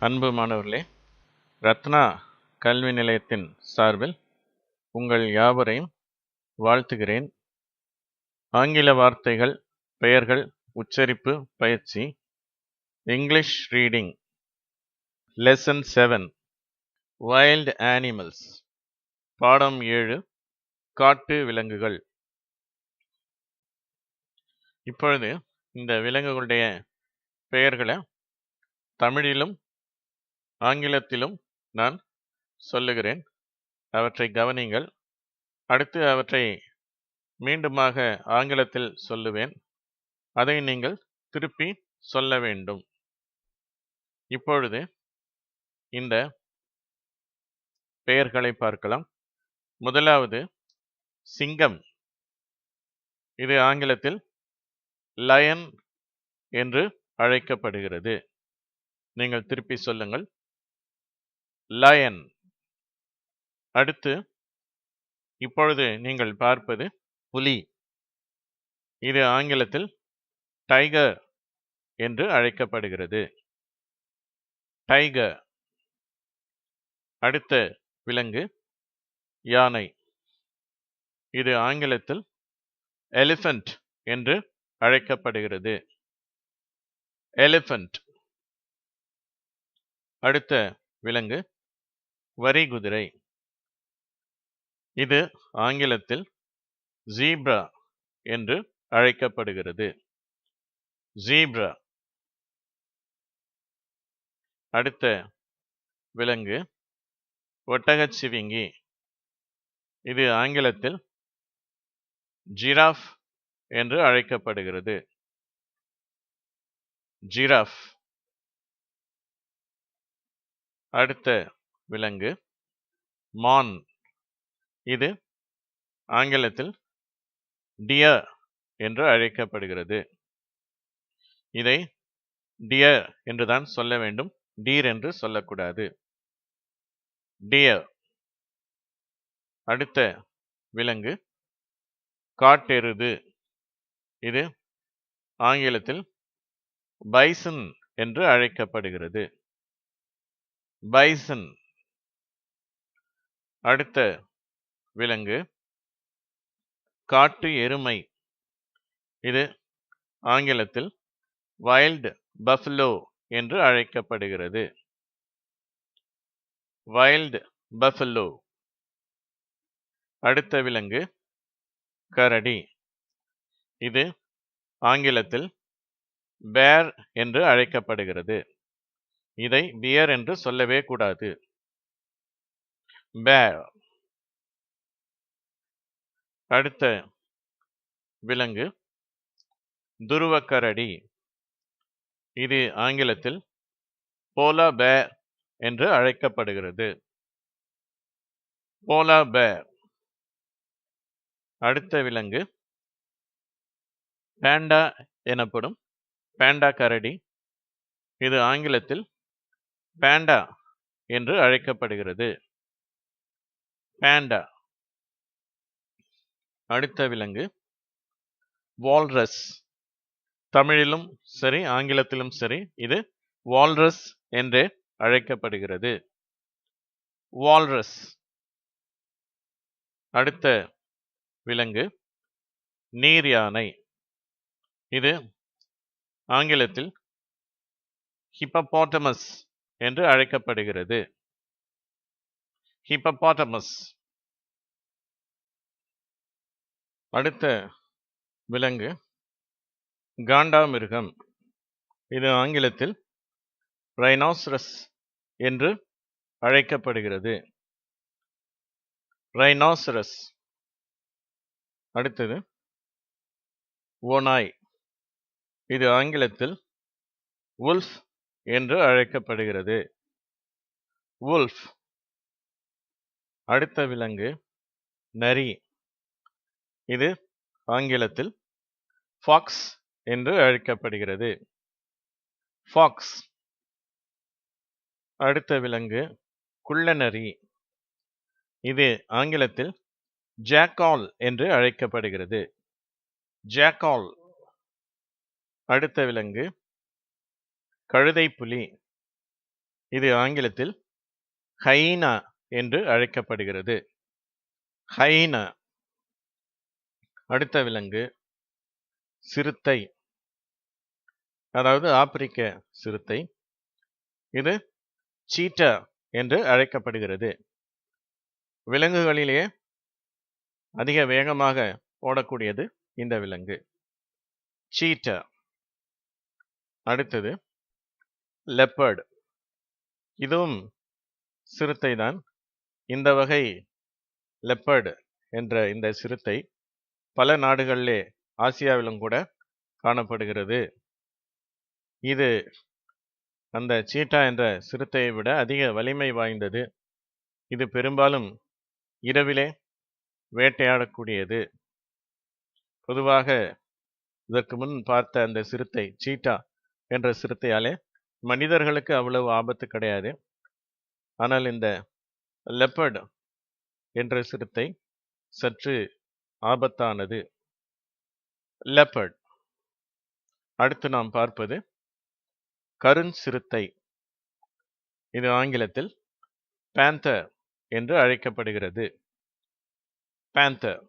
அன்பு மாணவர்களே ரத்னா கல்வி நிலையத்தின் சார்பில் உங்கள் யாவரையும் வாழ்த்துகிறேன். ஆங்கில வார்த்தைகள் பெயர்கள் உச்சரிப்பு பயிற்சி English reading lesson seven wild animals பாடம் ஏழு காட்டு விலங்குகள். இப்பொழுது இந்த விலங்குகளுடைய பெயர்களை தமிழிலும் ஆங்கிலத்திலும் நான் சொல்லுகிறேன். அவற்றை கவனிங்கள் அடுத்து அவற்றை மீண்டுமாக ஆங்கிலத்தில் சொல்லுவேன். அதை நீங்கள் திருப்பி சொல்ல வேண்டும். இப்பொழுது இந்த பெயர்களை பார்க்கலாம். முதலாவது சிங்கம். இது ஆங்கிலத்தில் லயன் என்று அழைக்கப்படுகிறது. நீங்கள் திருப்பி சொல்லுங்கள். லயன் அடுத்து இப்பொழுது நீங்கள் பார்ப்பது புலி. இது ஆங்கிலத்தில் டைகர் என்று அழைக்கப்படுகிறது. டைகர் அடுத்த விலங்கு யானை. இது ஆங்கிலத்தில் எலிஃபண்ட் என்று அழைக்கப்படுகிறது. எலிஃபண்ட் அடுத்த விலங்கு வரிகுதிரை இது ஆங்கிலத்தில் ஜீப்ரா என்று அழைக்கப்படுகிறது. ஜீப்ரா அடுத்த விலங்கு ஒட்டகச்சிவிங்கி இது ஆங்கிலத்தில் ஜிராஃப் என்று அழைக்கப்படுகிறது. ஜிராஃப் அடுத்த விலங்கு. மான். இது ஆங்கிலத்தில் டியர் என்று அழைக்கப்படுகிறது. இதை டியர் என்றுதான் சொல்ல வேண்டும். டீர் என்று சொல்லக்கூடாது. டியர் அடுத்த விலங்கு காட்டெருது. இது ஆங்கிலத்தில் பைசன் என்று அழைக்கப்படுகிறது. பைசன் அடுத்த விலங்கு. காட்டு எருமை. இது ஆங்கிலத்தில் வைல்டு பஃப்லோ என்று அழைக்கப்படுகிறது. வைல்டு பஃப்லோ அடுத்த விலங்கு கரடி. இது ஆங்கிலத்தில் பேர் என்று அழைக்கப்படுகிறது. இதை பியர் என்று சொல்லவே கூடாது. பேர் அடுத்த விலங்கு துருவக்கரடி. இது ஆங்கிலத்தில் போலா பேர் என்று அழைக்கப்படுகிறது. போலா பேர். அடுத்த விலங்கு பேண்டா எனப்படும் பேண்டா கரடி. இது ஆங்கிலத்தில் பேண்டா என்று அழைக்கப்படுகிறது. பேண்டா அடுத்த விலங்கு. வால்ரஸ் தமிழிலும் சரி ஆங்கிலத்திலும் சரி இது வால்ரஸ் என்றே அழைக்கப்படுகிறது. வால்ரஸ் அடுத்த விலங்கு. நீர் யானை. இது ஆங்கிலத்தில் ஹிப்பபாட்டமஸ் என்று அழைக்கப்படுகிறது. ஹிப்பபாட்டமஸ் அடுத்த விலங்கு காண்டாமிருகம். இது ஆங்கிலத்தில் ரைனாசரஸ் என்று அழைக்கப்படுகிறது. ரைனாசரஸ் அடுத்தது ஓநாய். இது ஆங்கிலத்தில் உல்ஃப் என்று அழைக்கப்படுகிறது. உல்ஃப் அடுத்த விலங்கு நரி. இது ஆங்கிலத்தில் ஃபாக்ஸ் என்று அழைக்கப்படுகிறது. ஃபாக்ஸ் அடுத்த விலங்கு குள்ளநரி இது ஆங்கிலத்தில் ஜாக்கால் என்று அழைக்கப்படுகிறது. ஜாக்கால் அடுத்த விலங்கு கழுதைப்புலி. இது ஆங்கிலத்தில் ஹைனா என்று அழைக்கப்படுகிறது. ஹைனா. அடுத்த விலங்கு. சிறுத்தை. அதாவது ஆப்பிரிக்க சிறுத்தை. இது சீட்டா என்று அழைக்கப்படுகிறது. விலங்குகளிலேயே அதிக வேகமாக ஓடக்கூடியது இந்த விலங்கு. சீட்டா. அடுத்தது லெப்பர்டு. இதுவும் சிறுத்தை தான் இந்த வகை லெப்பர்டு என்ற இந்த சிறுத்தை பல நாடுகளிலே ஆசியாவிலும் கூட காணப்படுகிறது. இது அந்த சீட்டா என்ற சிறுத்தையை விட அதிக வலிமை வாய்ந்தது. இது பெரும்பாலும் இரவிலே வேட்டையாடக்கூடியது. பொதுவாக இதற்கு முன் பார்த்த அந்த சிறுத்தை சீட்டா என்ற சிறுத்தையாலே மனிதர்களுக்கு அவ்வளவு ஆபத்து கிடையாது. ஆனால் இந்த லெப்பர்டு என்ற சிறுத்தை சற்று ஆபத்தானது. லெப்பர்ட். அடுத்து நாம் பார்ப்பது கருஞ்சிறுத்தை இது ஆங்கிலத்தில் பேந்தர் என்று அழைக்கப்படுகிறது. பேந்தர்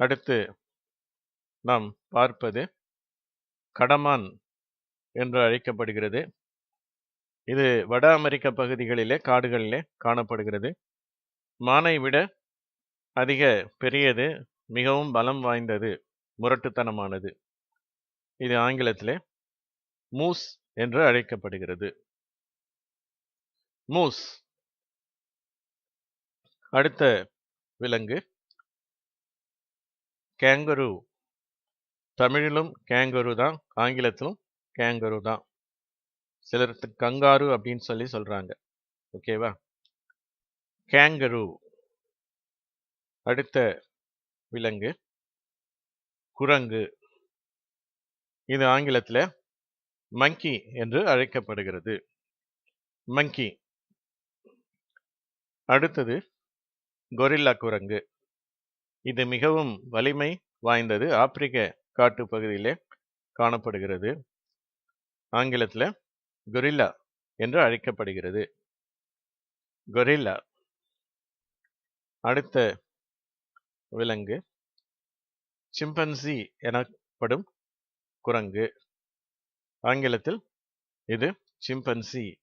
அடுத்து நாம் பார்ப்பது கடமான் என்று அழைக்கப்படுகிறது. இது வட அமெரிக்க பகுதிகளிலே காடுகளிலே காணப்படுகிறது. மானை விட அதிக பெரியது மிகவும் பலம் வாய்ந்தது முரட்டுத்தனமானது. இது ஆங்கிலத்திலே மூஸ் என்று அழைக்கப்படுகிறது. மூஸ். அடுத்த விலங்கு. கேங்கரு. தமிழிலும் கேங்கரு தான் ஆங்கிலத்திலும் கேங்கரு தான். சிலர் கங்காரு அப்படின்னு சொல்லி சொல்கிறாங்க ஓகேவா கேங்கரு அடுத்த விலங்கு. குரங்கு. இது ஆங்கிலத்தில் மங்கி என்று அழைக்கப்படுகிறது. மங்கி அடுத்தது கொரில்லா குரங்கு. இது மிகவும் வலிமை வாய்ந்தது ஆப்பிரிக்க காட்டு பகுதியிலே காணப்படுகிறது. ஆங்கிலத்தில் கொரில்லா என்று அழைக்கப்படுகிறது. கொரில்லா. அடுத்த விலங்கு. சிம்பன்சி எனப்படும் குரங்கு. ஆங்கிலத்தில் இது சிம்பன்சி.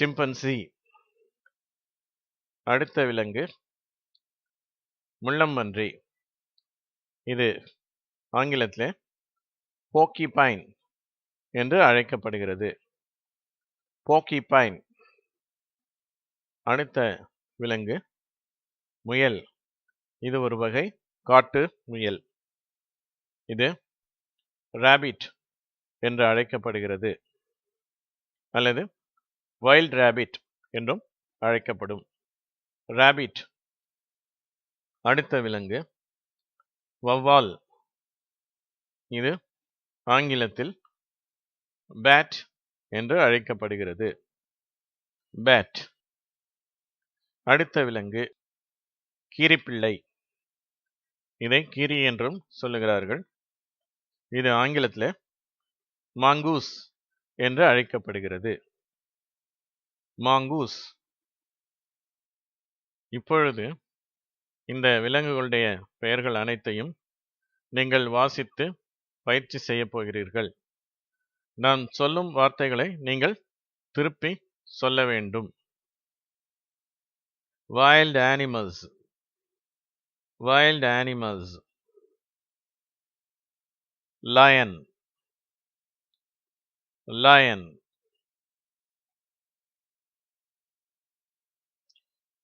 சிம்பன்சி. அடுத்த விலங்கு. முள்ளம்பன்றி. இது ஆங்கிலத்தில் போக்கிபைன். என்று அழைக்கப்படுகிறது. போக்கிபைன் அடுத்த விலங்கு. முயல். இது ஒரு வகை காட்டு முயல். இது ராபிட் என்று அழைக்கப்படுகிறது. அல்லது வைல்ட் ராபிட் என்றும் அழைக்கப்படும். ராபிட் அடுத்த விலங்கு. வவ்வால் இது ஆங்கிலத்தில் பேட் என்று அழைக்கப்படுகிறது. பேட் அடுத்த விலங்கு கீரிப்பிள்ளை. இதை கீரி என்றும் சொல்லுகிறார்கள். இது ஆங்கிலத்தில் மாங்கூஸ் என்று அழைக்கப்படுகிறது. மாங்கூஸ் இப்பொழுது இந்த விலங்குகளுடைய பெயர்கள் அனைத்தையும் நீங்கள் வாசித்து பயிற்சி செய்ய போகிறீர்கள். நான் சொல்லும் வார்த்தைகளை நீங்கள் திருப்பி சொல்ல வேண்டும். Wild animals wild animals lion lion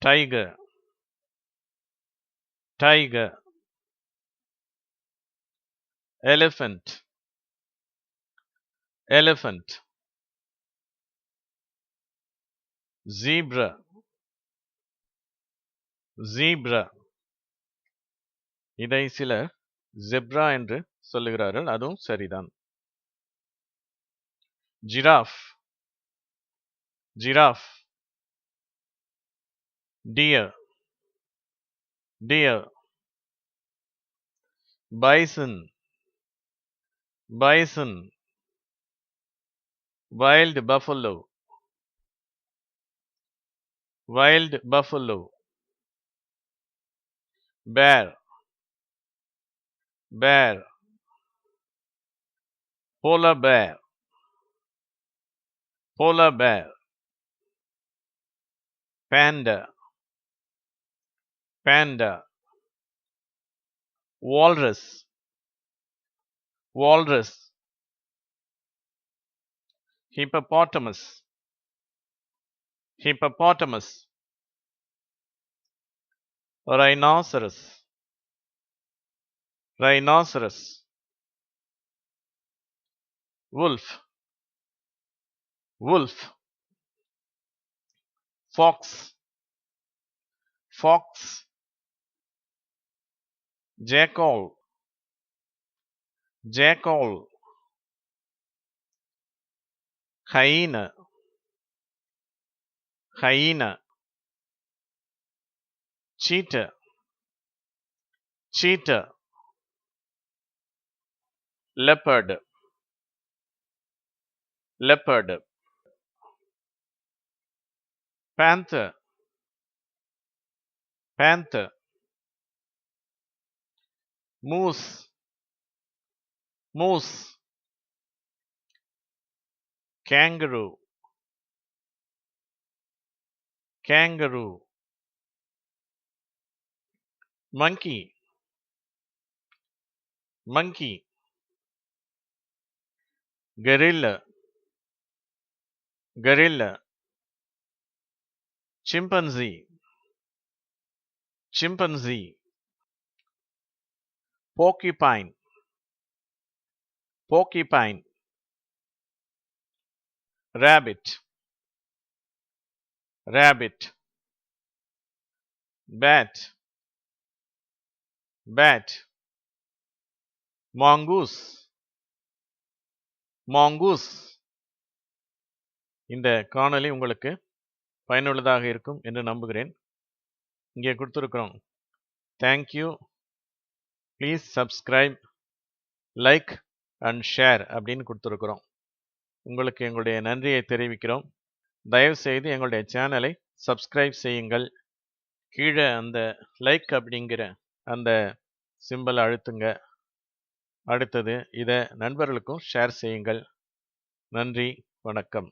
tiger tiger elephant. Elephant. Zebra. Zebra. இதை சிலர் ஜெப்ரா என்று சொல்லுகிறார்கள். அதுவும் சரிதான். Giraffe giraffe deer deer bison bison wild buffalo. Wild buffalo. Bear. Bear. Polar bear. Polar bear. Panda. Panda. Walrus. Walrus hippopotamus. Hippopotamus. Rhinoceros. Rhinoceros. Wolf. Wolf. Fox. Fox. Jackal. Jackal hyena. Hyena. Cheetah. Cheetah. Leopard. Leopard. Panther. Panther. Moose. Moose kangaroo. Kangaroo. Monkey. Monkey. Gorilla. Gorilla. Chimpanzee. Chimpanzee. Porcupine. Porcupine rabbit. Rabbit. Bat. Bat. Mongoose. Mongoose. இந்த காணொளி உங்களுக்கு பயனுள்ளதாக இருக்கும் என்று நம்புகிறேன். இங்கே கொடுத்துருக்குறோம். Thank you please subscribe like and share அப்படின்னு கொடுத்துருக்குறோம். உங்களுக்கு எங்களுடைய நன்றியை தெரிவிக்கிறோம். தயவுசெய்து எங்களுடைய சேனலை சப்ஸ்கிரைப் செய்யுங்கள். கீழே அந்த லைக் அப்படிங்கிற அந்த சிம்பலை அழுத்துங்க. அடுத்தது இதை நண்பர்களுக்கும் ஷேர் செய்யுங்கள். நன்றி வணக்கம்.